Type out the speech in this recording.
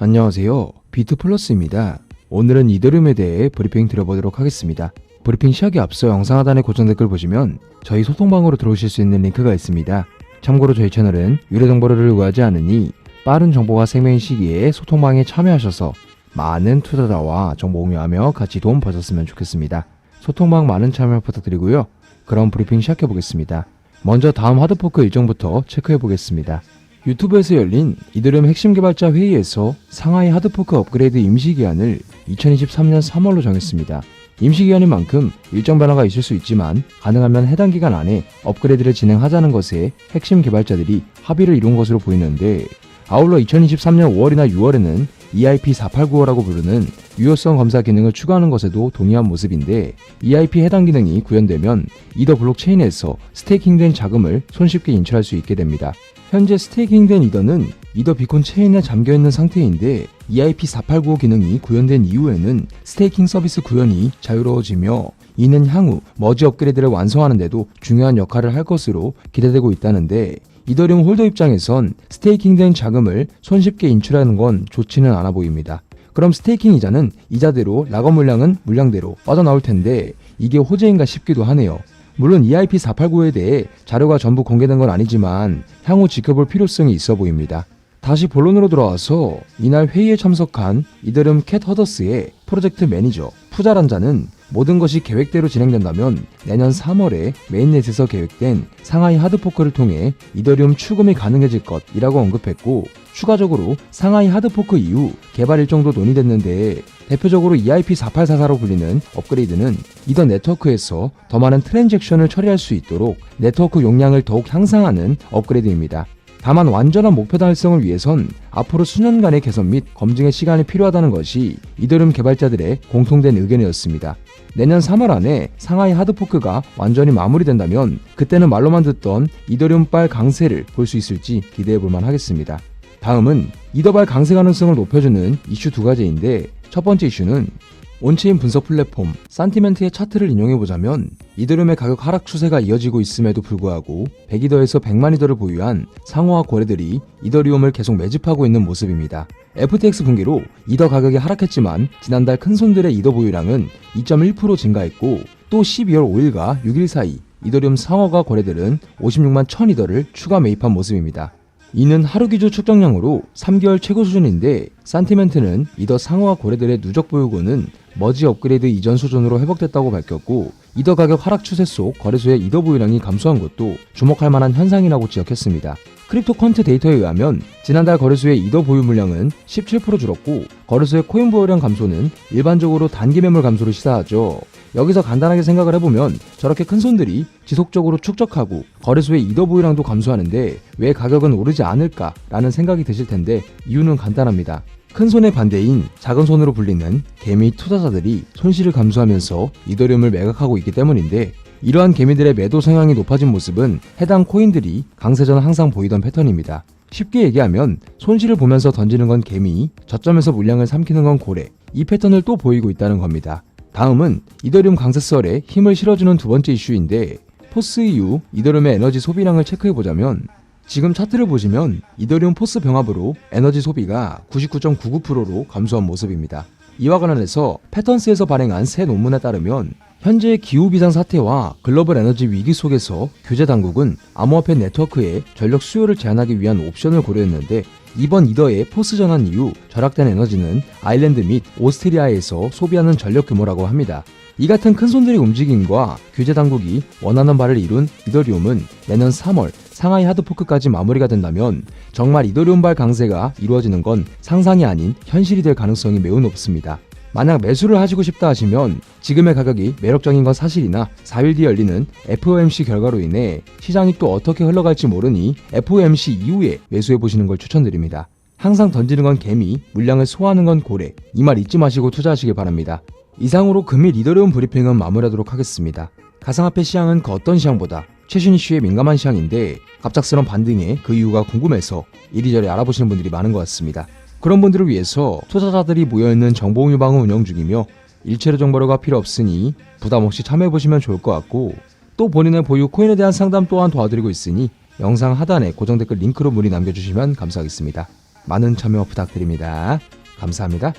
안녕하세요. 비트 플러스입니다. 오늘은 이더리움에 대해 브리핑 드려보도록 하겠습니다. 브리핑 시작에 앞서 영상 하단의 고정 댓글 보시면 저희 소통방으로 들어오실 수 있는 링크가 있습니다. 참고로 저희 채널은 유료 정보를 요구하지 않으니 빠른 정보가 생명인 시기에 소통방에 참여하셔서 많은 투자자와 정보 공유하며 같이 도움 받았으면 좋겠습니다. 소통방 많은 참여 부탁드리고요. 그럼 브리핑 시작해 보겠습니다. 먼저 다음 하드포크 일정부터 체크해 보겠습니다. 유튜브에서 열린 이더리움 핵심 개발자 회의에서 상하이 하드포크 업그레이드 임시 기한을 2023년 3월로 정했습니다. 임시 기한인 만큼 일정 변화가 있을 수 있지만 가능하면 해당 기간 안에 업그레이드를 진행하자는 것에 핵심 개발자들이 합의를 이룬 것으로 보이는데 아울러 2023년 5월이나 6월에는 E EIP489라고 부르는 유효성 검사 기능을 추가하는 것에도 동의한 모습인데 EIP 해당 기능이 구현되면 이더 블록체인에서 스테이킹된 자금을 손쉽게 인출할 수 있게 됩니다. 현재 스테이킹된 이더는 이더 비콘 체인에 잠겨 있는 상태인데 E EIP4895 기능이 구현된 이후에는 스테이킹 서비스 구현이 자유로워지며 이는 향후 머지 업그레이드를 완성하는데도 중요한 역할을 할 것으로 기대되고 있다는데 이더리움 홀더 입장에선 스테이킹된 자금을 손쉽게 인출하는 건 좋지는 않아 보입니다. 그럼 스테이킹 이자는 이자대로 락업 물량은 물량대로 빠져나올 텐데 이게 호재인가 싶기도 하네요. 물론 E EIP489에 대해 자료가 전부 공개된 건 아니지만 향후 지켜볼 필요성이 있어 보입니다. 다시 본론으로 돌아와서 이날 회의에 참석한 이더리움 캣 허더스의 프로젝트 매니저 푸자란자는 모든 것이 계획대로 진행된다면 내년 3월에 메인넷에서 계획된 상하이 하드포크를 통해 이더리움 추금이 가능해질 것이라고 언급했고 추가적으로 상하이 하드포크 이후 개발 일정도 논의됐는데 대표적으로 E EIP4844로 불리는 업그레이드는 이더 네트워크에서 더 많은 트랜잭션을 처리할 수 있도록 네트워크 용량을 더욱 향상하는 업그레이드입니다. 다만 완전한 목표 달성을 위해선 앞으로 수년간의 개선 및 검증의 시간이 필요하다는 것이 이더리움 개발자들의 공통된 의견이었습니다. 내년 3월 안에 상하이 하드포크가 완전히 마무리된다면 그때는 말로만 듣던 이더리움발 강세를 볼 수 있을지 기대해 볼만 하겠습니다. 다음은 이더발 강세 가능성을 높여주는 이슈 두 가지인데 첫 번째 이슈는 온체인 분석 플랫폼 산티멘트의 차트를 인용해보자면 이더리움의 가격 하락 추세가 이어지고 있음에도 불구하고 100이더에서 100만 이더를 보유한 상호와 거래들이 이더리움을 계속 매집하고 있는 모습입니다. FTX 분기로 이더 가격이 하락했지만 지난달 큰손들의 이더 보유량은 2.1% 증가했고 또 12월 5일과 6일 사이 이더리움 상호가 거래들은 56만 1000이더를 추가 매입한 모습입니다. 이는 하루 기준 축적량으로 3개월 최고 수준인데 산티멘트는 이더 상호와 거래들의 누적 보유고는 머지 업그레이드 이전 수준으로 회복됐다고 밝혔고 이더 가격 하락 추세 속 거래소의 이더 보유량이 감소한 것도 주목할 만한 현상이라고 지적했습니다. 크립토 퀀트 데이터에 의하면 지난달 거래소의 이더 보유 물량은 17% 줄었고 거래소의 코인 보유량 감소는 일반적으로 단기 매물 감소를 시사하죠. 여기서 간단하게 생각을 해보면 저렇게 큰 손들이 지속적으로 축적하고 거래소의 이더 보유량도 감소하는데 왜 가격은 오르지 않을까라는 생각이 드실 텐데 이유는 간단합니다. 큰 손의 반대인 작은 손으로 불리는 개미 투자자들이 손실을 감수하면서 이더리움을 매각하고 있기 때문인데 이러한 개미들의 매도 성향이 높아진 모습은 해당 코인들이 강세 전 항상 보이던 패턴입니다. 쉽게 얘기하면 손실을 보면서 던지는 건 개미, 저점에서 물량을 삼키는 건 고래, 이 패턴을 또 보이고 있다는 겁니다. 다음은 이더리움 강세설에 힘을 실어주는 두 번째 이슈인데 포스 이후 이더리움의 에너지 소비량을 체크해보자면 지금 차트를 보시면 이더리움 포스 병합으로 에너지 소비가 99.99%로 감소한 모습입니다. 이와 관련해서 패턴스에서 발행한 새 논문에 따르면 현재의 기후 비상 사태와 글로벌 에너지 위기 속에서 규제 당국은 암호화폐 네트워크의 전력 수요를 제한하기 위한 옵션을 고려했는데 이번 이더의 포스 전환 이후 절약된 에너지는 아일랜드 및 오스트리아에서 소비하는 전력 규모라고 합니다. 이 같은 큰 손들의 움직임과 규제 당국이 원하는 바를 이룬 이더리움은 내년 3월 상하이 하드포크까지 마무리가 된다면 정말 이더리움발 강세가 이루어지는 건 상상이 아닌 현실이 될 가능성이 매우 높습니다. 만약 매수를 하시고 싶다 하시면 지금의 가격이 매력적인 건 사실이나 4일 뒤 열리는 FOMC 결과로 인해 시장이 또 어떻게 흘러갈지 모르니 FOMC 이후에 매수해 보시는 걸 추천드립니다. 항상 던지는 건 개미, 물량을 소화하는 건 고래. 이 말 잊지 마시고 투자하시길 바랍니다. 이상으로 금일 이더리움 브리핑은 마무리하도록 하겠습니다. 가상화폐 시장은 그 어떤 시장보다 최신 이슈에 민감한 시장인데 갑작스런 반등에 그 이유가 궁금해서 이리저리 알아보시는 분들이 많은 것 같습니다. 그런 분들을 위해서 투자자들이 모여있는 정보공유 방을 운영 중이며 일체로 정보료가 필요 없으니 부담 없이 참여해보시면 좋을 것 같고 또 본인의 보유 코인에 대한 상담 또한 도와드리고 있으니 영상 하단에 고정 댓글 링크로 문의 남겨주시면 감사하겠습니다. 많은 참여 부탁드립니다. 감사합니다.